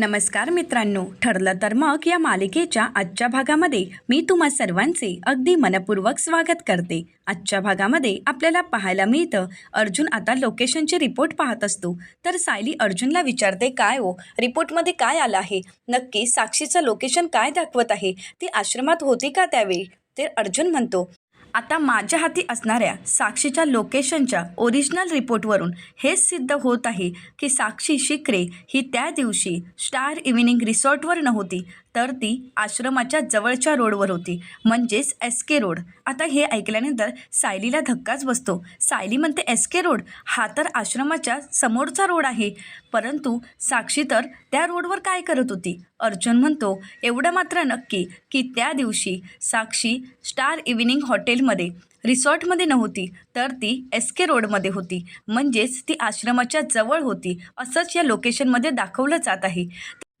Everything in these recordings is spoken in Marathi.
नमस्कार मित्रांनो ठरलं तर मग या मालिकेच्या आजच्या भागामध्ये मी तुम्हा सर्वांचे अगदी मनपूर्वक स्वागत करते. आजच्या भागामध्ये आपल्याला पाहायला मिळतं अर्जुन आता लोकेशनचे रिपोर्ट पाहत असतो. तर सायली अर्जुनला विचारते काय हो? रिपोर्टमध्ये काय आलं आहे? नक्की साक्षीचं लोकेशन काय दाखवत आहे? ती आश्रमात होती का त्यावेळी? ते अर्जुन म्हणतो आता माझ्या हाती असणाऱ्या साक्षीच्या लोकेशनच्या ओरिजिनल रिपोर्टवरून हेच सिद्ध होत आहे की साक्षी शिकरे ही त्या दिवशी स्टार इव्हिनिंग रिसॉर्टवर नव्हती. तर ती आश्रमाच्या जवळच्या रोडवर होती म्हणजेच एस के रोड. आता हे ऐकल्यानंतर सायलीला धक्काच बसतो. सायली म्हणते एस के रोड? हा तर आश्रमाच्या समोरचा रोड आहे. परंतु साक्षी तर त्या रोडवर काय करत होती? अर्जुन म्हणतो एवढं मात्र नक्की की त्या दिवशी साक्षी स्टार इव्हिनिंग हॉटेलमध्ये रिसॉर्टमध्ये नव्हती तर ती एस के रोडमध्ये होती. म्हणजेच ती आश्रमाच्या जवळ होती असंच या लोकेशनमध्ये दाखवलं जात आहे.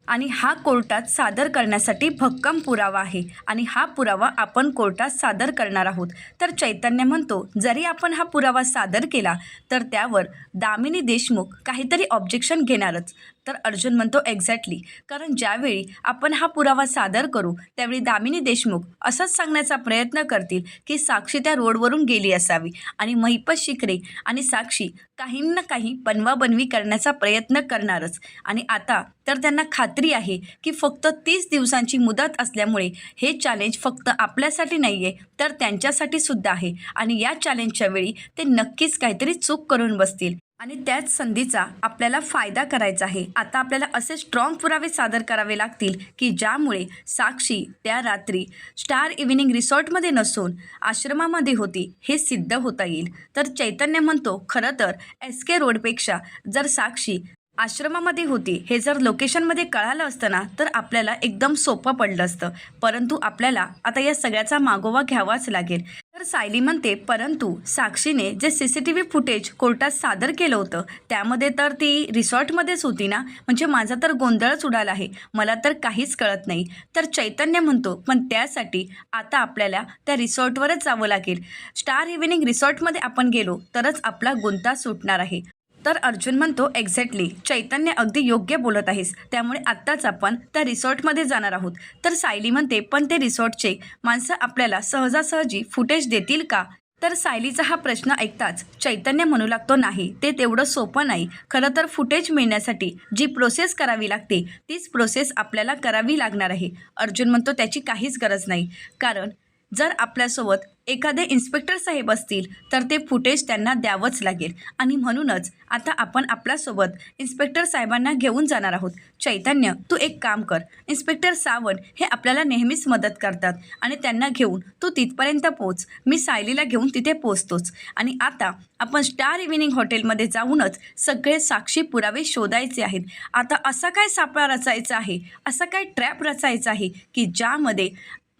आणि हा कोर्टात सादर करण्यासाठी भक्कम पुरावा आहे. आणि हा पुरावा आपण कोर्टात सादर करणार आहोत. तर चैतन्य म्हणतो जरी आपण हा पुरावा सादर केला तर त्यावर दामिनी देशमुख काहीतरी ऑब्जेक्शन घेणारच. तर अर्जुन म्हणतो एक्झॅक्टली कारण ज्यावेळी आपण हा पुरावा सादर करू त्यावेळी दामिनी देशमुख असंच सांगण्याचा प्रयत्न करतील की साक्षी त्या रोडवरून गेली असावी. आणि महिपत शिकरे आणि साक्षी काही ना काही बनवाबनवी करण्याचा प्रयत्न करणारच. आणि आता तर त्यांना खात्री आहे की फक्त तीस दिवसांची मुदत असल्यामुळे हे चॅलेंज फक्त आपल्यासाठी नाही आहे तर त्यांच्यासाठी सुद्धा आहे. आणि या चॅलेंजच्या वेळी ते नक्कीच काहीतरी चूक करून बसतील. आणि त्याच संधीचा आपल्याला फायदा करायचा आहे. आता आपल्याला असे स्ट्रॉंग पुरावे सादर करावे लागतील की ज्यामुळे साक्षी त्या रात्री स्टार इव्हिनिंग रिसॉर्टमध्ये नसून आश्रमामध्ये होती हे सिद्ध होता येईल. तर चैतन्य म्हणतो खरं तर एस के रोडपेक्षा जर साक्षी आश्रमामध्ये होती हे जर लोकेशनमध्ये कळालं असतं ना तर आपल्याला एकदम सोपं पडलं असतं. परंतु आपल्याला आता या सगळ्याचा मागोवा घ्यावाच लागेल. तर सायली म्हणते परंतु साक्षीने जे C C T V footage कोर्टात सादर केलं होतं त्यामध्ये तर ती रिसॉर्टमध्येच होती ना? म्हणजे माझा तर गोंधळच उडाला आहे. मला तर काहीच कळत नाही. तर चैतन्य म्हणतो पण त्यासाठी आता आपल्याला त्या रिसॉर्टवरच जावं लागेल. स्टार इव्हिनिंग रिसॉर्टमध्ये आपण गेलो तरच आपला गुंता सुटणार आहे. तर अर्जुन म्हणतो एक्झॅक्टली चैतन्य अगदी योग्य बोलत आहेस. त्यामुळे आत्ताच आपण त्या रिसॉर्टमध्ये जाणार आहोत. तर सायली म्हणते पण ते रिसॉर्टचे माणसं आपल्याला सहजासहजी फुटेज देतील का? तर सायलीचा हा प्रश्न ऐकताच चैतन्य म्हणू लागतो नाही ते तेवढं सोपं नाही. खरं तर फुटेज मिळण्यासाठी जी प्रोसेस करावी लागते तीच प्रोसेस आपल्याला करावी लागणार आहे. अर्जुन म्हणतो त्याची काहीच गरज नाही. कारण जर आपल्यासोबत एखादे इन्स्पेक्टर साहेब असतील तर ते फुटेज त्यांना द्यावंच लागेल. आणि म्हणूनच आता आपण आपल्यासोबत इन्स्पेक्टर साहेबांना घेऊन जाणार आहोत. चैतन्य तू एक काम कर. इन्स्पेक्टर सावंत हे आपल्याला नेहमीच मदत करतात आणि त्यांना घेऊन तू तिथपर्यंत पोच मी सायलीला घेऊन तिथे पोचतोच आणि आता आपण स्टार इव्हिनिंग हॉटेलमध्ये जाऊनच सगळे साक्षी पुरावे शोधायचे आहेत. आता असा काय सापळा रचायचा आहे? असा काय ट्रॅप रचायचा आहे की ज्यामध्ये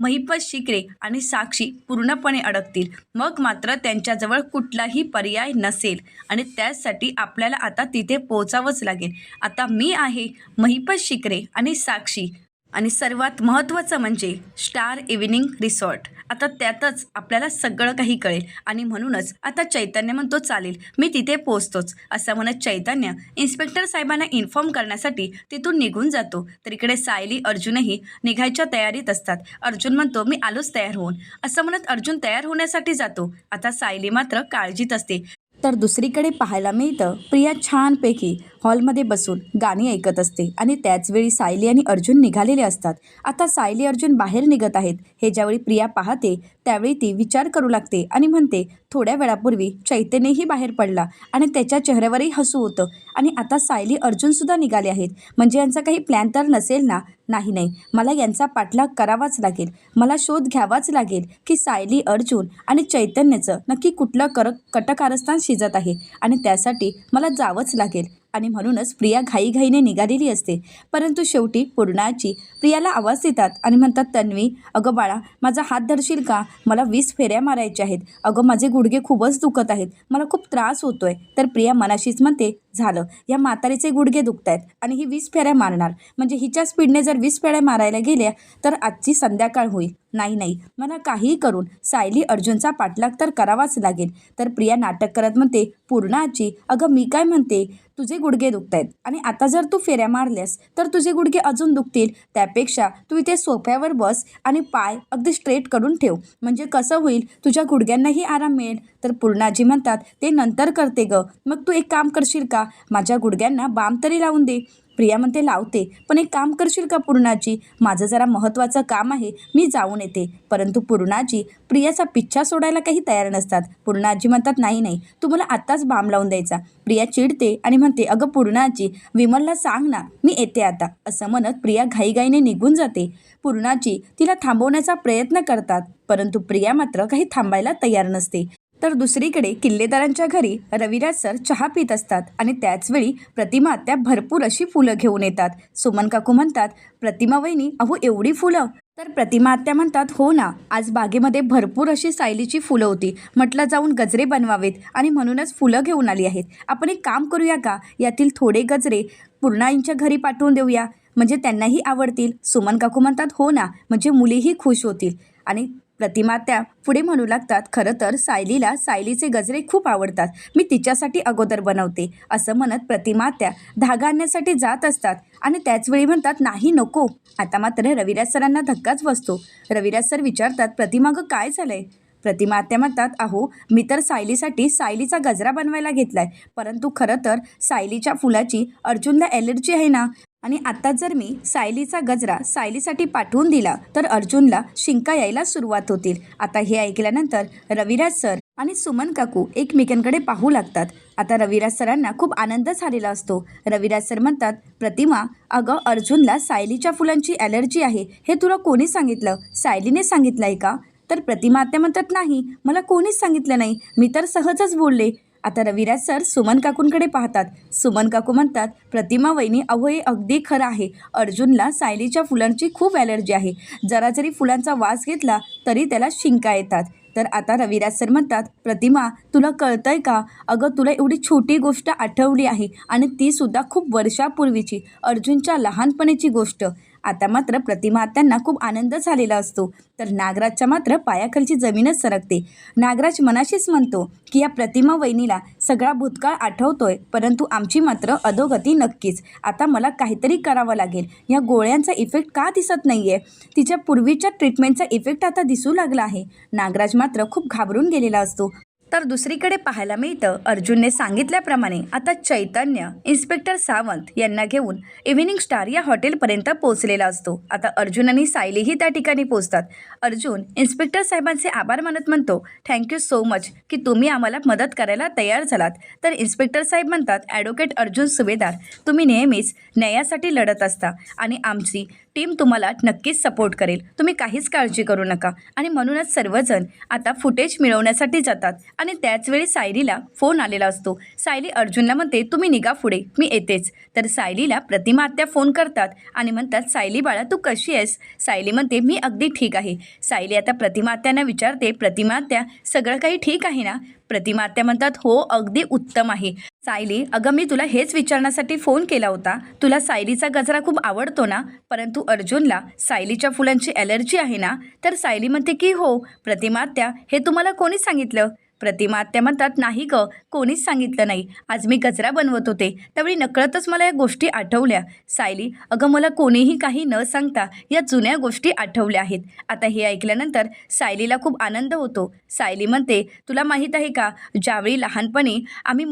महिपत शिकरे आणि साक्षी पूर्णपणे अडकतील. मग मात्र त्यांच्याजवळ कुठलाही पर्याय नसेल आणि त्यासाठी आपल्याला आता तिथे पोचावंच लागेल. आता मी आहे महिपत शिकरे आणि साक्षी. आणि सर्वात महत्त्वाचं म्हणजे स्टार इव्हिनिंग रिसॉर्ट. आता त्यातच आपल्याला सगळं काही कळेल. आणि म्हणूनच आता चैतन्य म्हणतो चालेल मी तिथे पोहोचतोच. असं म्हणत चैतन्य इन्स्पेक्टर साहेबांना इन्फॉर्म करण्यासाठी तिथून निघून जातो. तर इकडे सायली अर्जुनही निघायच्या तयारीत असतात. अर्जुन म्हणतो मी आलोच तयार होऊन. असं म्हणत अर्जुन तयार होण्यासाठी जातो. आता सायली मात्र काळजीत असते. तर दुसरीकडे पाहायला मिळतं प्रिया छानपैकी हॉलमध्ये बसून गाणी ऐकत असते आणि त्याचवेळी सायली आणि अर्जुन निघालेले असतात. आता सायली अर्जुन बाहेर निघत आहेत. हे ज्यावेळी प्रिया पाहते त्यावेळी ती विचार करू लागते आणि म्हणते थोड्या वेळापूर्वी चैतन्यही बाहेर पडला आणि त्याच्या चेहऱ्यावरही हसू होतं. आणि आता सायली अर्जुनसुद्धा निघाले आहेत. म्हणजे यांचा काही प्लॅन तर नसेल ना? नाही नाही. मला यांचा पाठलाग करावाच लागेल. मला शोध घ्यावाच लागेल की सायली अर्जुन आणि चैतन्याचं नक्की कुठलं कर कटकारस्थान शिजत आहे. आणि त्यासाठी मला जावंच लागेल. आणि म्हणूनच प्रिया घाईघाईने निघालेली असते. परंतु शेवटी पूर्णाची प्रियाला आवाज देतात आणि म्हणतात तन्वी अगं बाळा माझा हात धरशील का? मला वीस फेऱ्या मारायच्या आहेत. अगं माझे गुडघे खूपच दुखत आहेत. मला खूप त्रास होतोय. तर प्रिया मनाशीच म्हणते झालं. या म्हातारीचे गुडघे दुखत आहेत आणि ही वीस फेऱ्या मारणार. म्हणजे हिच्या स्पीडने जर वीस फेऱ्या मारायला गेल्या तर आजची संध्याकाळ होईल. नाही नाही. मला काहीही करून सायली अर्जुनचा पाठलाग तर करावाच लागेल. तर प्रिया नाटक करत म्हणते पूर्ण आजी अगं मी काय म्हणते? तुझे गुडघे दुखत आहेत आणि आता जर तू फेऱ्या मारल्यास तर तुझे गुडघे अजून दुखतील. त्यापेक्षा तू इथे सोफ्यावर बस आणि पाय अगदी स्ट्रेट करून ठेव. म्हणजे कसं होईल? तुझ्या गुडघ्यांनाही आराम मिळेल. तर पूर्णाजी म्हणतात ते नंतर करते ग. मग तू एक काम करशील का? माझ्या गुडघ्यांना बाम तरी लावून दे. प्रिया म्हणते लावते. पण एक काम करशील का पूर्णाजी? माझं जरा महत्त्वाचं काम आहे. मी जाऊन येते. परंतु पूर्णाजी प्रियाचा पिच्छा सोडायला काही तयार नसतात. पूर्णाजी म्हणतात नाही नाही. तू मला आत्ताच बाम लावून द्यायचा. प्रिया चिडते आणि म्हणते अगं पूर्णाजी विमलला सांग ना. मी येते आता. असं म्हणत प्रिया घाईघाईने निघून जाते. पूर्णाजी तिला थांबवण्याचा प्रयत्न करतात परंतु प्रिया मात्र काही थांबायला तयार नसते. तर दुसरीकडे किल्लेदारांच्या घरी रविराज सर चहा पित असतात आणि त्याचवेळी प्रतिमा त्या भरपूर अशी फुलं घेऊन येतात. सुमन काकू म्हणतात प्रतिमा वहिनी अहो एवढी फुलं. तर प्रतिमा आत्या म्हणतात हो ना आज बागेमध्ये भरपूर अशी सायलीची फुलं होती. म्हटलं जाऊन गजरे बनवावेत आणि म्हणूनच फुलं घेऊन आली आहेत. आपण एक काम करूया का? यातील थोडे गजरे पूर्णाईंच्या घरी पाठवून देऊया. म्हणजे त्यांनाही आवडतील. सुमन काकू म्हणतात हो ना म्हणजे मुलीही खुश होतील. आणि प्रतिमा त्या पुढे म्हणू लागतात खरं तर सायलीला सायलीचे गजरे खूप आवडतात. मी तिच्यासाठी अगोदर बनवते असं म्हणत प्रतिमा त्या धागा आणण्यासाठी जात असतात आणि त्याचवेळी म्हणतात नाही नको. आता मात्र रविराज सरांना धक्काच बसतो. रविराज सर विचारतात प्रतिमा गं काय झालंय? प्रतिमा आत्या म्हणतात अहो मी तर सायलीसाठी सायलीचा गजरा बनवायला घेतलाय. परंतु खरं तर सायलीच्या फुलाची अर्जुनला ॲलर्जी आहे ना आणि आता जर मी सायलीचा गजरा सायलीसाठी पाठवून दिला तर अर्जुनला शिंका यायला सुरुवात होतील. आता हे ऐकल्यानंतर रविराज सर आणि सुमन काकू एकमेकांकडे पाहू लागतात. आता रविराज सरांना खूप आनंद झालेला असतो. रविराज सर म्हणतात प्रतिमा अगं अर्जुनला सायलीच्या फुलांची ॲलर्जी आहे. हे तुला कोणी सांगितलं? सायलीने सांगितलं आहे का? तर प्रतिमा आत्या म्हणतात नाही मला कोणीच सांगितलं नाही. मी तर सहजच बोलले. आता रविराज सर सुमन काकूंकडे पाहतात. सुमन काकू म्हणतात प्रतिमा वहिनी अहो हे अगदी खरं आहे. अर्जुनला सायलीच्या फुलांची खूप ॲलर्जी आहे. जरा जरी फुलांचा वास घेतला तरी त्याला शिंका येतात. तर आता रविराज सर म्हणतात प्रतिमा तुला कळतंय का? अगं तुला एवढी छोटी गोष्ट आठवली आहे आणि तीसुद्धा खूप वर्षापूर्वीची अर्जुनच्या लहानपणीची गोष्ट. आता मात्र प्रतिमा त्यांना खूप आनंद झालेला असतो. तर नागराजच्या मात्र पायाखालची जमीनच सरकते. नागराज मनाशीच म्हणतो की या प्रतिमा वहिनीला सगळा भूतकाळ आठवतोय परंतु आमची मात्र अधोगती नक्कीच. आता मला काहीतरी करावं लागेल. या गोळ्यांचा इफेक्ट का दिसत नाही आहे तिच्या पूर्वीच्या ट्रीटमेंटचा इफेक्ट आता दिसू लागला आहे. नागराज मात्र खूप घाबरून गेलेला असतो. तर दुसरीकडे पाहायला मिळतं अर्जुनने सांगितल्याप्रमाणे आता चैतन्य इन्स्पेक्टर सावंत यांना घेऊन इव्हिनिंग स्टार या हॉटेलपर्यंत पोहोचलेला असतो. आता अर्जुन आणि सायलीही त्या ठिकाणी पोहोचतात. अर्जुन इन्स्पेक्टर साहेबांचे आभार मानत म्हणतो थँक्यू सो मच की तुम्ही आम्हाला मदत करायला तयार झालात. तर इन्स्पेक्टर साहेब म्हणतात ॲडव्होकेट अर्जुन सुभेदार तुम्ही नेहमीच न्यायासाठी लढत असता आणि आमची टीम तुम्हाला नक्कीच सपोर्ट करेल. तुम्ही काहीच काळजी करू नका. आणि म्हणूनच सर्वजण आता फुटेज मिळवण्यासाठी जातात. आणि त्याचवेळी सायलीला फोन आलेला असतो. सायली अर्जुनला म्हणते तुम्ही निघा पुढे. मी येतेच. तर सायलीला प्रतिमा आत्या फोन करतात आणि म्हणतात सायली बाळा तू कशी आहेस? सायली म्हणते मी अगदी ठीक आहे. सायली आता प्रतिमा आत्यांना विचारते प्रतिमा आत्या सगळं काही ठीक आहे ना? प्रतिमा. आत्या म्हणतात हो अगदी उत्तम आहे. सायली अगं मी तुला हेच विचारण्यासाठी फोन केला होता. तुला सायलीचा गजरा खूप आवडतो ना? परंतु अर्जुनला सायलीच्या फुलांची ॲलर्जी आहे ना? तर सायली म्हणते की हो प्रतिमा आत्या हे तुम्हाला कोणी सांगितलं? प्रतिमा आत्या म्हणतात नाही ग कोणीच सांगितलं नाही. आज मी गजरा बनवत होते. त्यावेळी नकळतच मला या गोष्टी आठवल्या. सायली अगं मला कोणीही काही न सांगता या जुन्या गोष्टी आठवल्या आहेत. आता हे ऐकल्यानंतर सायलीला खूप आनंद होतो. सायली म्हणते तुला माहीत आहे का ज्यावेळी लहानपणी आम्ही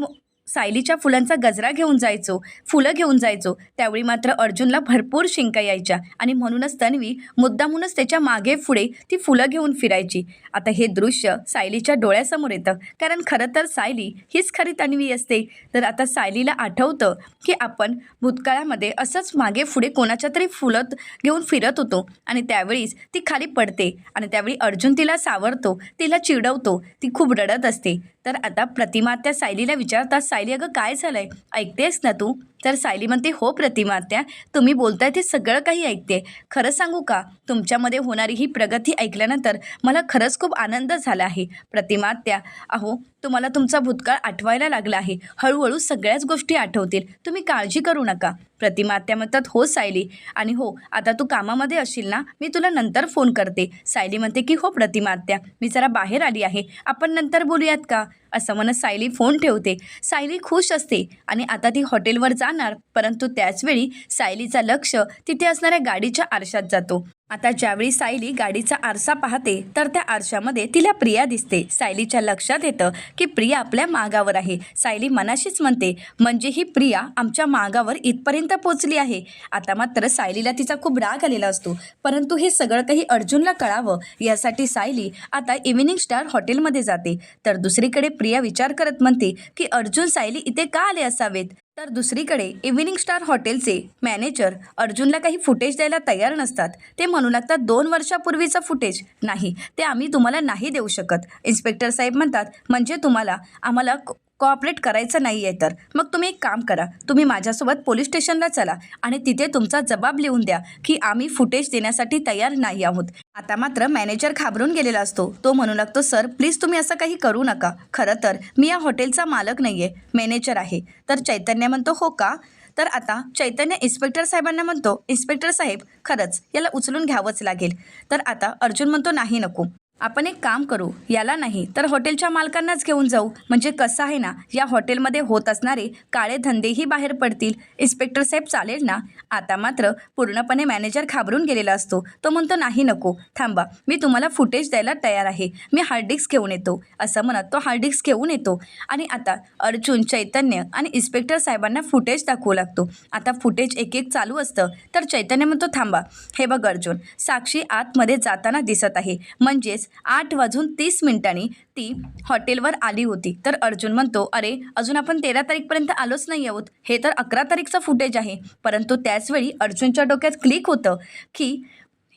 सायलीच्या फुलांचा गजरा घेऊन जायचो फुलं घेऊन जायचो. त्यावेळी मात्र अर्जुनला भरपूर शिंका यायच्या आणि म्हणूनच तन्वी मुद्दामूनच त्याच्यामागे पुढे ती फुलं घेऊन फिरायची. आता हे दृश्य सायलीच्या डोळ्यासमोर येतं. कारण खरं तर सायली हीच खरी तन्वी असते. तर आता सायलीला आठवतं की आपण भूतकाळामध्ये असंच मागे पुढे कोणाच्या तरी फुलं घेऊन फिरत होतो आणि त्यावेळीच ती खाली पडते आणि त्यावेळी अर्जुन तिला सावरतो तिला चिडवतो ती खूप रडत असते. तर आता प्रतिमा त्या सायलीला विचारतात सायली अगं काय झालं आहे ऐकतेस ना तू? तर सायली म्हणते हो प्रतिमा आत्या तुम्ही बोलताय ते सगळं काही ऐकते. खरं सांगू का? तुमच्यामध्ये होणारी ही प्रगती ऐकल्यानंतर मला खरंच खूप आनंद झाला आहे. प्रतिमात्या अहो तुम्हाला तुमचा भूतकाळ आठवायला लागला आहे. हळूहळू सगळ्याच गोष्टी आठवतील. तुम्ही काळजी करू नका. प्रतिमात्या म्हणतात हो सायली. आणि हो आता तू कामामध्ये असशील ना मी तुला नंतर फोन करते. सायली म्हणते की हो प्रतिमात्या मी जरा बाहेर आली आहे. आपण नंतर बोलूयात का? असं म्हणत सायली फोन ठेवते. सायली खुश असते आणि आता ती हॉटेलवर जाणार परंतु त्याचवेळी सायलीचा लक्ष तिथे असणाऱ्या गाडीच्या आरशात जातो. आता ज्यावेळी सायली गाडीचा आरसा पाहते तर त्या आरशामध्ये तिला प्रिया दिसते. सायलीच्या लक्षात येतं की प्रिया आपल्या मागावर आहे. सायली मनाशीच म्हणते म्हणजे ही प्रिया आमच्या मागावर इथपर्यंत पोचली आहे. आता मात्र सायलीला तिचा खूप राग आलेला असतो. परंतु हे सगळं काही अर्जुनला कळावं यासाठी सायली आता इव्हिनिंग स्टार हॉटेलमध्ये जाते. तर दुसरीकडे प्रिया विचार करत म्हणते की अर्जुन सायली इथे का आले असावेत? तर दुसरीकडे इव्हिनिंग स्टार हॉटेलचे मॅनेजर अर्जुनला काही फुटेज द्यायला तयार नसतात. ते म्हणू लागतात दोन वर्षापूर्वीचं फुटेज नाही. ते आम्ही तुम्हाला नाही देऊ शकत. इन्स्पेक्टर साहेब म्हणतात म्हणजे तुम्हाला आम्हाला कोऑपरेट करायचं नाही आहे तर. मग तुम्ही एक काम करा. तुम्ही माझ्यासोबत पोलीस स्टेशनला चला आणि तिथे तुमचा जबाब लिहून द्या की आम्ही फुटेज देण्यासाठी तयार नाही आहोत. आता मात्र मॅनेजर घाबरून गेलेला असतो. तो म्हणू लागतो सर प्लीज तुम्ही असं काही करू नका. खरं तर मी या हॉटेलचा मालक नाही आहे मॅनेजर आहे. तर चैतन्य म्हणतो हो का? तर आता चैतन्य इन्स्पेक्टर साहेबांना म्हणतो इन्स्पेक्टर साहेब खरंच याला उचलून घ्यावंच लागेल. तर आता अर्जुन म्हणतो नाही नको. आपण एक काम करू याला नाही तर हॉटेलच्या मालकांनाच घेऊन जाऊ. म्हणजे कसं आहे ना या हॉटेलमध्ये होत असणारे काळे धंदेही बाहेर पडतील. इन्स्पेक्टर साहेब चालेल ना? आता मात्र पूर्णपणे मॅनेजर घाबरून गेलेला असतो. तो म्हणतो नाही नको. थांबा. मी तुम्हाला फुटेज द्यायला तयार आहे. मी हार्ड डिस्क घेऊन येतो. असं म्हणत तो हार्ड डिस्क घेऊन येतो. आणि आता अर्जुन चैतन्य आणि इन्स्पेक्टर साहेबांना फुटेज दाखवू लागतो. आता फुटेज एक एक चालू असतं. तर चैतन्य म्हणतो थांबा. हे बघ अर्जुन. साक्षी आतमध्ये जाताना दिसत आहे. म्हणजेच आठ वाजून तीस मिनिटांनी ती हॉटेलवर आली होती. तर अर्जुन म्हणतो अरे अजून आपण तेरा तारीखपर्यंत आलोच नाही आहोत. हे तर अकरा तारीखचं फुटेज आहे. परंतु त्याचवेळी अर्जुनच्या डोक्यात क्लिक होतं की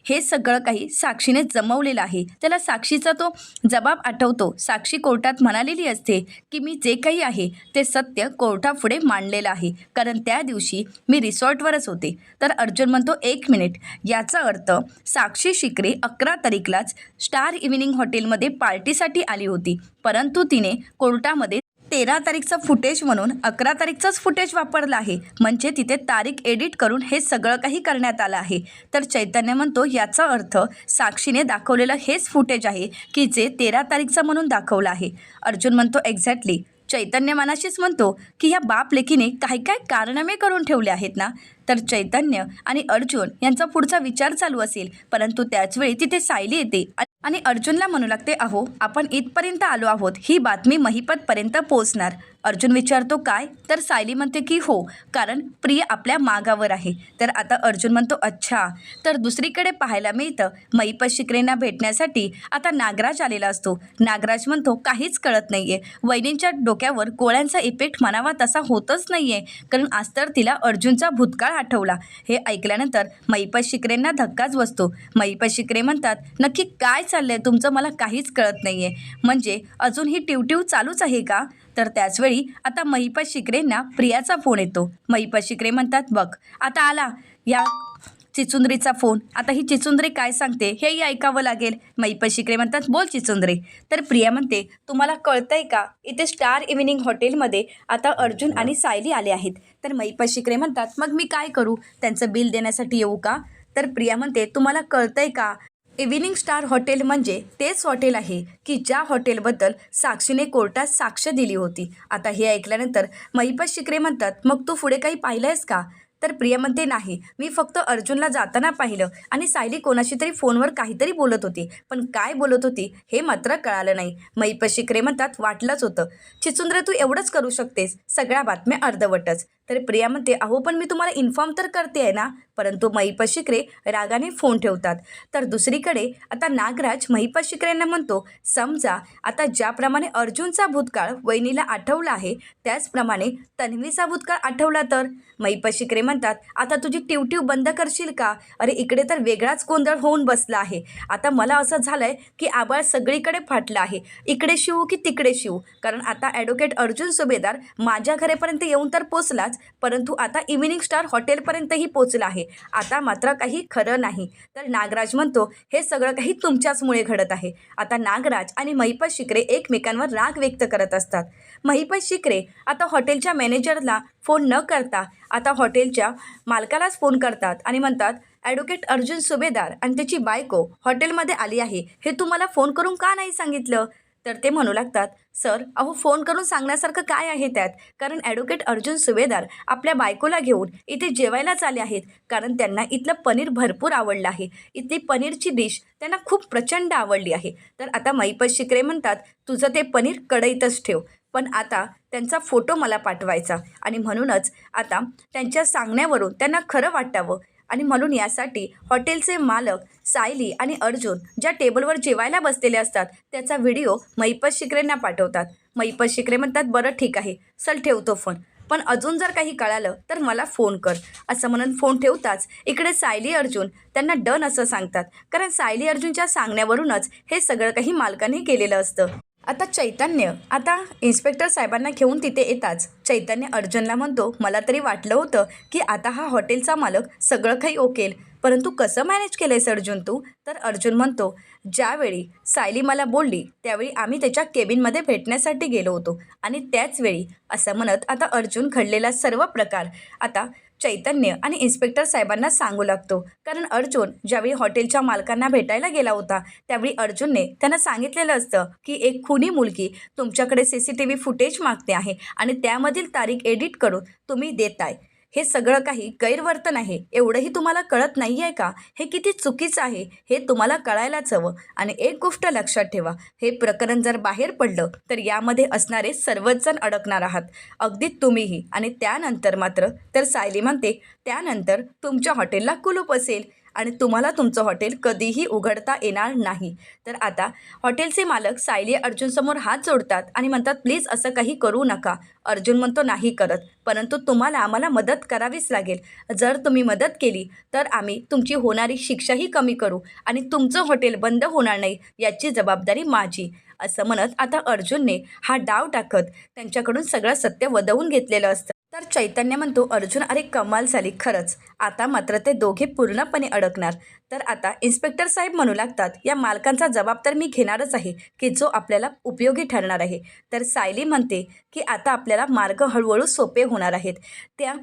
हे सगळं काही साक्षीने जमवलेलं आहे. त्याला साक्षीचा तो जबाब आठवतो. साक्षी कोर्टात म्हणालेली असते की मी जे काही आहे ते सत्य कोर्टापुढे मांडलेलं आहे. कारण त्या दिवशी मी रिसॉर्टवरच होते. तर अर्जुन म्हणतो एक मिनिट. याचा अर्थ साक्षी शिकरे अकरा तारीखलाच स्टार इव्हिनिंग हॉटेलमध्ये पार्टीसाठी आली होती. परंतु तिने कोर्टामध्ये तेरा तारीखचं फुटेज म्हणून अकरा तारीखचंच फुटेज वापरलं आहे. म्हणजे तिथे तारीख एडिट करून हे सगळं काही करण्यात आलं आहे. तर चैतन्य म्हणतो याचा अर्थ साक्षीने दाखवलेलं हेच फुटेज आहे की जे तेरा तारीखचं म्हणून दाखवलं आहे. अर्जुन म्हणतो एक्झॅक्टली चैतन्य मनाशीच म्हणतो की ह्या बाप लेखीने काही काय कारनामे करून ठेवले आहेत ना? तर चैतन्य आणि अर्जुन यांचा पुढचा विचार चालू असेल परंतु त्याचवेळी तिथे सायली येते. आणि अर्जुनला म्हणू लागते अहो आपण इथपर्यंत आलो आहोत. ही बातमी महिपतपर्यंत पोहोचणार. अर्जुन विचारतो काय? तर सायली म्हणते की हो कारण प्रिय आपल्या मागावर आहे. तर आता अर्जुन म्हणतो अच्छा तर दुसरीकडे पाहायला मिळतं. महिपत शिकरेंना भेटण्यासाठी आता नागराज आलेला असतो. नागराज म्हणतो काहीच कळत नाही आहे वहिनींच्या डोक्यावर गोळ्यांचा इफेक्ट म्हणावा तसा होतच नाही आहे कारण आज तर तिला अर्जुनचा भूतकाळ आठवला. हे ऐकल्यानंतर मैपत शिकरेंना धक्काच बसतो. मैपत शिकरे म्हणतात नक्की काय चाललंय? तुमचं मला काहीच कळत नाही आहे म्हणजे अजून ही ट्यूट्यू चालूच आहे का? तर त्याचवेळी आता महिपत शिकरेंना प्रियाचा फोन येतो. महिपत शिकरे म्हणतात बघ आता आला. या चिचुंद्रीचा फोन. आता ही चिचुंद्री काय सांगते हेही ऐकावं लागेल. महिपत शिकरे म्हणतात बोल चिचुंद्री. तर प्रिया म्हणते तुम्हाला कळतंय का? इथे स्टार इव्हिनिंग हॉटेलमध्ये आता अर्जुन आणि सायली आले आहेत. तर महिपत शिकरे म्हणतात मग मी काय करू? त्यांचं बिल देण्यासाठी येऊ का? तर प्रिया म्हणते तुम्हाला कळतंय का? इव्हिनिंग स्टार हॉटेल म्हणजे तेच हॉटेल आहे की ज्या हॉटेलबद्दल साक्षीने कोर्टात साक्ष दिली होती. आता हे ऐकल्यानंतर महिपत शिकरे म्हणतात मग तू पुढे काही पाहिलं आहेस का? तर प्रिया म्हणते नाही. मी फक्त अर्जुनला जाताना पाहिलं आणि सायली कोणाशी तरी फोनवर काहीतरी बोलत होती. पण काय बोलत होती हे मात्र कळालं नाही. मैपशिकरे म्हणतात वाटलंच होतं. चिचुंद्र तू एवढंच करू शकतेस. सगळ्या बातम्या अर्धवटच. तर प्रिया म्हणते अहो पण मी तुम्हाला इन्फॉर्म तर करते आहे ना. परंतु महिपा शिकरे रागाने फोन ठेवतात. तर दुसरीकडे आता नागराज महिपा शिकरेंना म्हणतो समजा आता ज्याप्रमाणे अर्जुनचा भूतकाळ वहिनीला आठवला आहे त्याचप्रमाणे तन्वीचा भूतकाळ आठवला तर? महिपा शिकरे म्हणतात आता तुझी ट्यूट्यू बंद करशील का? अरे इकडे तर वेगळाच गोंधळ होऊन बसला आहे. आता मला असं झालंय की आबाळ सगळीकडे फाटलं आहे. इकडे शिवू की तिकडे शिवू? कारण आता ॲडव्होकेट अर्जुन सुभेदार माझ्या घरेपर्यंत येऊन तर पोचलाच. होताच. परंतु आता इव्हिनिंग स्टार हॉटेलपर्यंतही पोचला आहे. आता मात्र काही खरं नाही. तर नागराज म्हणतो हे सगळं काही तुमच्याचमुळे घडत आहे. आता नागराज आणि महिपत शिकरे एकमेकांवर राग व्यक्त करत असतात. महिपत शिकरे आता हॉटेलच्या मॅनेजरला फोन न करता आता हॉटेलच्या मालकालाच फोन करतात आणि म्हणतात ॲडव्होकेट अर्जुन सुभेदार आणि त्याची बायको हॉटेलमध्ये आली आहे. हे तुम्हाला फोन करून का नाही सांगितलं? तर ते म्हणू लागतात सर अहो फोन करून सांगण्यासारखं काय आहे त्यात? कारण ॲडव्होकेट अर्जुन सुभेदार आपल्या बायकोला घेऊन इथे जेवायलाच आले आहेत. कारण त्यांना इथलं पनीर भरपूर आवडलं आहे. इथली पनीरची डिश त्यांना खूप प्रचंड आवडली आहे. तर आता मैपत शिकरे म्हणतात तुझं ते पनीर कढईतच ठेव. पण आता त्यांचा फोटो मला पाठवायचा. आणि म्हणूनच आता त्यांच्या सांगण्यावरून त्यांना खरं वाटावं. आणि म्हणून यासाठी हॉटेलचे मालक सायली आणि अर्जुन ज्या टेबलवर जेवायला बसलेले असतात त्याचा व्हिडिओ मैपत शिकरेंना पाठवतात. मैपत शिकरे म्हणतात बरं ठीक आहे चल ठेवतो फोन. पण अजून जर काही कळालं तर मला फोन कर. असं म्हणून फोन ठेवताच इकडे सायली अर्जुन त्यांना डन असं सांगतात. कारण सायली अर्जुनच्या सांगण्यावरूनच हे सगळं काही मालकाने केलेलं असतं. आता चैतन्य आता इन्स्पेक्टर साहेबांना घेऊन तिथे येताच. चैतन्य अर्जुनला म्हणतो मला तरी वाटलं होतं की आता हा हॉटेलचा मालक सगळं काही ओकेल परंतु कसं मॅनेज केलं आहेस अर्जुन तू? तर अर्जुन म्हणतो ज्यावेळी सायली मला बोलली त्यावेळी आम्ही त्याच्या केबिनमध्ये भेटण्यासाठी गेलो होतो आणि त्याचवेळी असं म्हणत आता अर्जुन घडलेला सर्व प्रकार. आता चैतन्य आणि इन्स्पेक्टर साहेबांना सांगू लागतो. कारण अर्जुन ज्यावेळी हॉटेलच्या मालकांना भेटायला गेला होता त्यावेळी अर्जुनने त्यांना सांगितलेलं असतं की एक खुनी मुलगी तुमच्याकडे C C T V footage मागते आहे आणि त्यामधील तारीख एडिट करून तुम्ही देताय. हे सगळं काही गैरवर्तन आहे एवढंही तुम्हाला कळत नाही आहे का? हे किती चुकीचं आहे? हे तुम्हाला कळायलाच हवं. आणि एक गोष्ट लक्षात ठेवा हे प्रकरण जर बाहेर पडलं तर यामध्ये असणारे सर्वच जण अडकणार आहात. अगदी तुम्हीही. आणि त्यानंतर मात्र तर सायली म्हणते त्यानंतर तुमच्या हॉटेलला कुलूप असेल. आणि तुम्हाला तुमचं हॉटेल कधीही उघडता येणार नाही. तर आता हॉटेलचे मालक सायली अर्जुनसमोर हात जोडतात आणि म्हणतात प्लीज असं काही करू नका. अर्जुन म्हणतो नाही करत. परंतु तुम्हाला आम्हाला मदत करावीच लागेल. जर तुम्ही मदत केली तर आम्ही तुमची होणारी शिक्षाही कमी करू आणि तुमचं हॉटेल बंद होणार नाही याची जबाबदारी माझी. असं म्हणत आता अर्जुनने हा डाव टाकत त्यांच्याकडून सगळं सत्य वदवून घेतलेलं असतं. तर चैतन्य म्हणतो अर्जुन अरे कमाल झाली खरंच. आता मात्र ते दोघे पूर्णपणे अडकणार. तर आता इन्स्पेक्टर साहेब म्हणू लागतात या मालकांचा जबाब तर मी घेणारच आहे की जो आपल्याला उपयोगी ठरणार आहे. तर सायली म्हणते की आता आपल्याला मार्ग हळूहळू सोपे होणार आहेत. त्या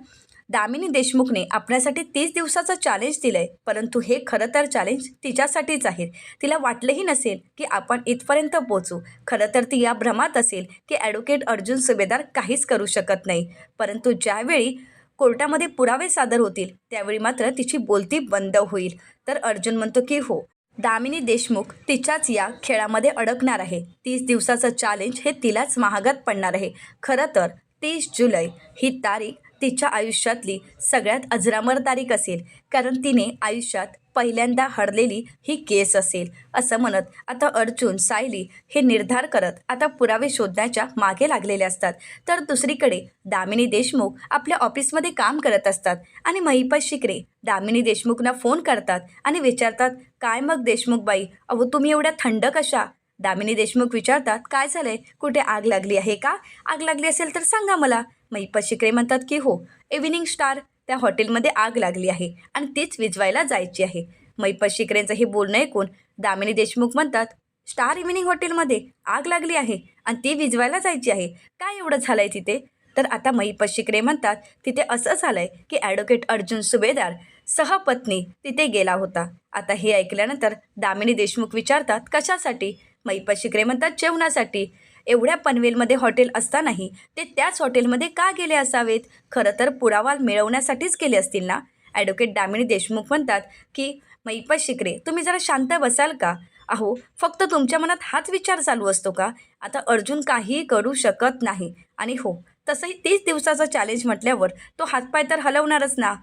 दामिनी देशमुखने आपल्यासाठी तीस दिवसाचं चॅलेंज दिलं आहे परंतु हे खरं तर चॅलेंज तिच्यासाठीच आहे. तिला वाटलंही नसेल की आपण इथपर्यंत पोचू खरं तर ती या भ्रमात असेल की ॲडव्होकेट अर्जुन सुभेदार काहीच करू शकत नाही. परंतु ज्यावेळी कोर्टामध्ये पुरावे सादर होतील त्यावेळी मात्र तिची बोलती बंद होईल. तर अर्जुन म्हणतो की हो दामिनी देशमुख तिच्याच या खेळामध्ये अडकणार आहे. तीस दिवसाचं चॅलेंज हे तिलाच महागात पडणार आहे. खरं तर तीस जुलै ही तारीख तिच्या आयुष्यातली सगळ्यात अजरामर तारीख असेल. कारण तिने आयुष्यात पहिल्यांदा हरलेली ही केस असेल असं म्हणत आता अर्जुन सायली हे निर्धार करत आता पुरावे शोधण्याच्या मागे लागलेले असतात. तर दुसरीकडे दामिनी देशमुख आपल्या ऑफिसमध्ये काम करत असतात आणि महिपत शिकरे दामिनी देशमुखना फोन करतात आणि विचारतात काय मग देशमुख बाई अहो तुम्ही एवढ्या थंड कशा? दामिनी देशमुख विचारतात काय झालंय? कुठे आग लागली आहे का? आग लागली असेल तर सांगा मला. मैपत शिकरे म्हणतात की हो इव्हिनिंग स्टार त्या हॉटेलमध्ये आग लागली आहे आणि तीच विजवायला जायची आहे. मैपत शिकरेंचं हे बोलणं ऐकून दामिनी देशमुख म्हणतात स्टार इव्हिनिंग हॉटेलमध्ये आग लागली आहे आणि ती विजवायला जायची आहे. काय एवढं झालं आहे तिथे? तर आता महिपत शिकरे म्हणतात तिथे असं झालं आहे की ॲडव्होकेट अर्जुन सुभेदार सहपत्नी तिथे गेला होता. आता हे ऐकल्यानंतर दामिनी देशमुख विचारतात कशासाठी? महिपत शिकरे म्हणतात जेवणासाठी. एवढ्या पनवेलमध्ये हॉटेल असतानाही ते त्याच हॉटेलमध्ये का गेले असावेत? खरं तर पुरावा मिळवण्यासाठीच गेले असतील ना? ॲडव्होकेट दामिनी देशमुख म्हणतात की मैपा शिकरे तुम्ही जरा शांत बसाल का? अहो फक्त तुमच्या मनात हाच विचार चालू असतो का? आता अर्जुन काहीही करू शकत नाही. आणि हो तसंही तीस दिवसाचा चॅलेंज म्हटल्यावर तो हातपाय तर हलवणारच ना?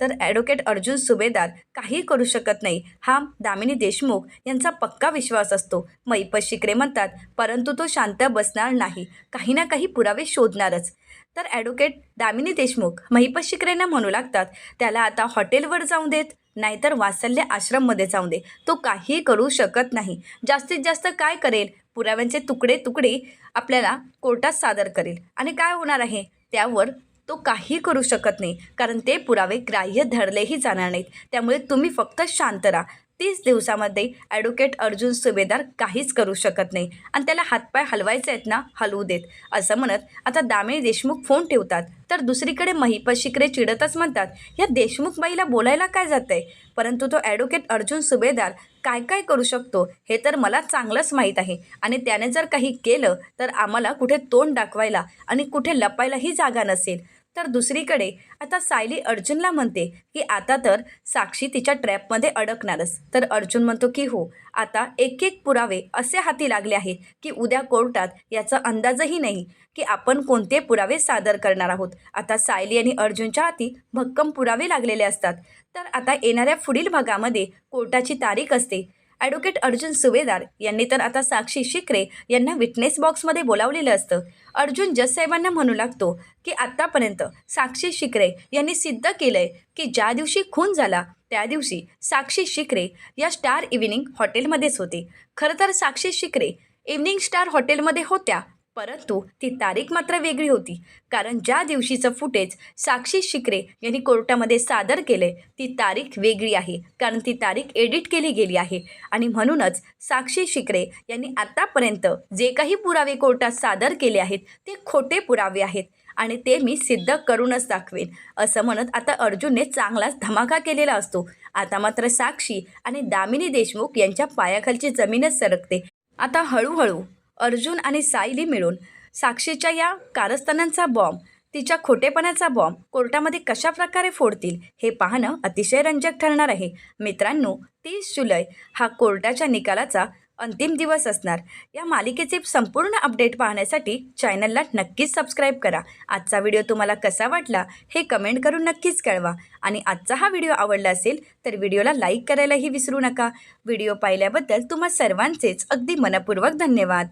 तर ॲडव्होकेट अर्जुन सुभेदार काही करू शकत नाही. हा दामिनी देशमुख यांचा पक्का विश्वास असतो. मैप शिकरे म्हणतात परंतु तो शांत बसणार नाही. काही ना काही पुरावे शोधणारच. तर ॲडव्होकेट दामिनी देशमुख महिपत शिकरेंना म्हणू लागतात त्याला आता हॉटेलवर जाऊन देत. नाहीतर वासल्य आश्रममध्ये जाऊन दे. तो काही करू शकत नाही. जास्तीत जास्त काय करेल? पुराव्यांचे तुकडे तुकडे आपल्याला कोर्टात सादर करेल. आणि काय होणार आहे? त्यावर तो काही करू शकत नाही. कारण ते पुरावे ग्राह्य धरलेही जाणार नाहीत. त्यामुळे तुम्ही फक्त शांत राहा. तीस दिवसामध्ये ॲडव्होकेट अर्जुन सुभेदार काहीच करू शकत नाही. आणि त्याला हातपाय हलवायचे आहेत ना हलवू देत. असं म्हणत आता दामिनी देशमुख फोन ठेवतात. तर दुसरीकडे महिपत शिकरे चिडतच म्हणतात या देशमुख बाईला बोलायला काय जातंय? परंतु तो ॲडव्होकेट अर्जुन सुभेदार काय काय करू शकतो? हे तर मला चांगलंच माहीत आहे. आणि त्याने जर काही केलं तर आम्हाला कुठे तोंड दाखवायला आणि कुठे लपायलाही जागा नसेल. तर दुसरीकडे आता सायली अर्जुनला म्हणते की आता तर साक्षी तिच्या ट्रॅपमध्ये अडकणारच. तर अर्जुन म्हणतो की हो आता एक एक पुरावे असे हाती लागले आहेत की उद्या कोर्टात याचा अंदाजही नाही की आपण कोणते पुरावे सादर करणार आहोत. आता सायली आणि अर्जुनच्या हाती भक्कम पुरावे लागलेले असतात. तर आता येणाऱ्या पुढील भागामध्ये कोर्टाची तारीख असते. ॲडव्होकेट अर्जुन सुभेदार यांनी तर आता साक्षी शिकरे यांना विटनेस बॉक्समध्ये बोलावलेलं असतं. अर्जुन जज म्हणू लागतो की आत्तापर्यंत साक्षी शिकरे यांनी सिद्ध केलं आहे की ज्या दिवशी खून झाला त्या दिवशी साक्षी शिकरे या स्टार इव्हिनिंग हॉटेलमध्येच होते. खरं तर साक्षी शिकरे इव्हनिंग स्टार हॉटेलमध्ये होत्या परंतु ती तारीख मात्र वेगळी होती. कारण ज्या दिवशीचं फुटेज साक्षी शिकरे यांनी कोर्टामध्ये सादर केले ती तारीख वेगळी आहे. कारण ती तारीख एडिट केली गेली आहे. आणि म्हणूनच साक्षी शिकरे यांनी आत्तापर्यंत जे काही पुरावे कोर्टात सादर केले आहेत ते खोटे पुरावे आहेत. आणि ते मी सिद्ध करूनच दाखवेन असं म्हणत आता अर्जुनने चांगलाच धमाका केलेला असतो. आता मात्र साक्षी आणि दामिनी देशमुख यांच्या पायाखालची जमीनच सरकते. आता हळूहळू अर्जुन आणि सायली मिळून साक्षीच्या या कारस्थानांचा बॉम्ब तिच्या खोटेपणाचा बॉम्ब कोर्टामध्ये कशा प्रकारे फोडतील हे पाहणं अतिशय रंजक ठरणार आहे. मित्रांनो तीस जुलै हा कोर्टाच्या निकालाचा अंतिम दिवस असणार. या मालिकेचे संपूर्ण अपडेट पाहण्यासाठी चॅनलला नक्कीच सबस्क्राईब करा. आजचा व्हिडिओ तुम्हाला कसा वाटला हे कमेंट करून नक्कीच कळवा. आणि आजचा हा व्हिडिओ आवडला असेल तर व्हिडिओला लाईक करायलाही विसरू नका. व्हिडिओ पाहिल्याबद्दल तुम्हा सर्वांचेच अगदी मनपूर्वक धन्यवाद.